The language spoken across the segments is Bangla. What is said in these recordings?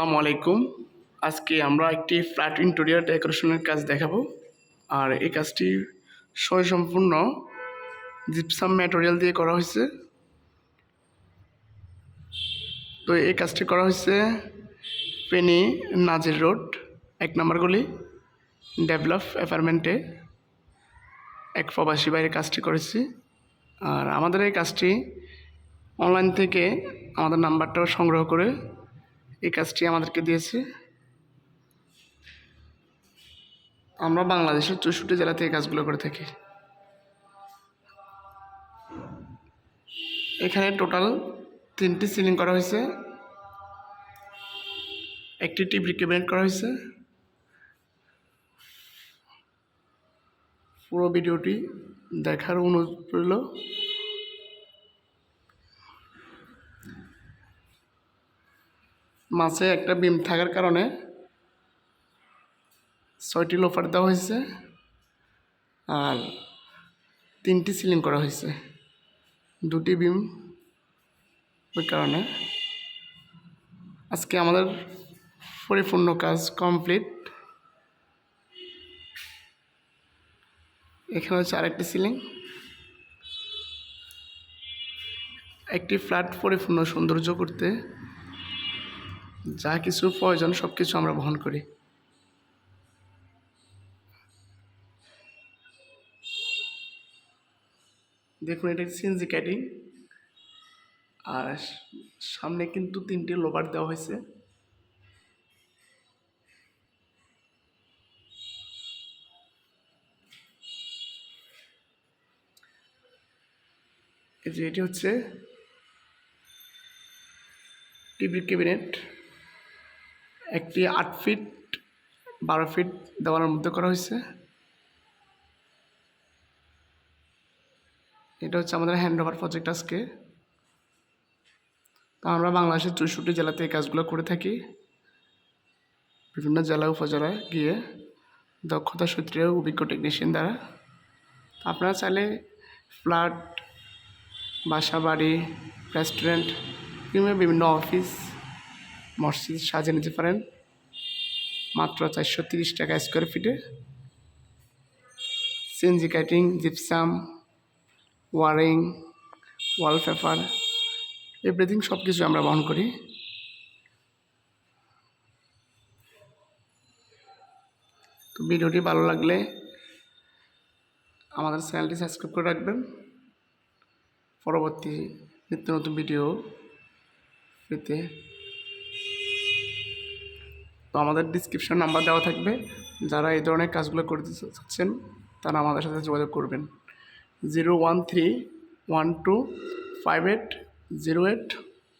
আসসালামু আলাইকুম। আজকে আমরা একটি ফ্ল্যাট ইন্টেরিয়র ডেকোরেশনের কাজ দেখাবো। আর এই কাজটি সম্পূর্ণ জিপসাম ম্যাটেরিয়াল দিয়ে করা হয়েছে। তো এই কাজটি করা হয়েছে পেনি নাজির রোড, এক নম্বর গলি, ডেভেলপ অ্যাপার্টমেন্টে। এক প্রবাসী বাইরে কাজটি করেছি। আর আমাদের এই কাজটি অনলাইন থেকে আমাদের নাম্বারটাও সংগ্রহ করে এই কাজটি আমাদেরকে দিয়েছে। আমরা বাংলাদেশের চৌষট্টি জেলাতে এই কাজগুলো করে থাকি। এখানে টোটাল তিনটি সিলিং করা হয়েছে। একটি টিভি ক্যাবিনেট করা হয়েছে। পুরো ভিডিওটি দেখার অনুরোধ রইল। মাঝে একটা বিম থাকার কারণে ছয়টি লোফার দেওয়া হয়েছে আর তিনটি সিলিং করা হয়েছে। দুটি বিম ওই কারণে। আজকে আমাদের পরিপূর্ণ কাজ কমপ্লিট। এখানে হচ্ছে আরেকটি সিলিং। একটি ফ্ল্যাট পরিপূর্ণ সৌন্দর্য করতে যা কিছু প্রয়োজন সব কিছু আমরা বহন করি। দেখুন, এটা সিএনজি ক্যাটিং আর সামনে কিন্তু তিনটি লোবার দেওয়া হয়েছে। এই যে এটি হচ্ছে টিভি ক্যাবিনেট। একটি আট ফিট, বারো ফিট দেওয়ালের মধ্যে করা হয়েছে। এটা হচ্ছে আমাদের হ্যান্ড ওভার প্রজেক্ট আজকে। তো আমরা বাংলাদেশের চৌষট্টি জেলাতে এই কাজগুলো করে থাকি। বিভিন্ন জেলা উপজেলায় গিয়ে দক্ষতা সূত্রে অভিজ্ঞ টেকনিশিয়ান দ্বারা। আপনারা চাইলে ফ্ল্যাট বাসা বাড়ি রেস্টুরেন্ট কিংবা বিভিন্ন অফিস মসজিদ সাজিয়ে নিতে পারেন। মাত্র চারশো তিরিশ টাকা স্কোয়ার ফিটে CNC cutting gypsum wiring wallpaper everything সব কিছু আমরা বহন করি। তো ভিডিওটি ভালো লাগলে আমাদের চ্যানেলটি সাবস্ক্রাইব করে রাখবেন। পরবর্তী নিত্য নতুন ভিডিও পেতে তো আমাদের ডিসক্রিপশন নাম্বার দেওয়া থাকবে। যারা এই ধরনের কাজগুলো করতে চাচ্ছেন, তারা আমাদের সাথে যোগাযোগ করবেন। Zero one three one two five eight zero eight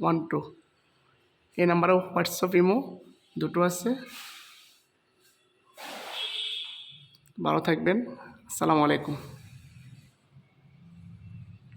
one two. এই নাম্বারে হোয়াটসঅ্যাপ, ইমো দুটো আছে। ভালো থাকবেন। আসসালামু আলাইকুম।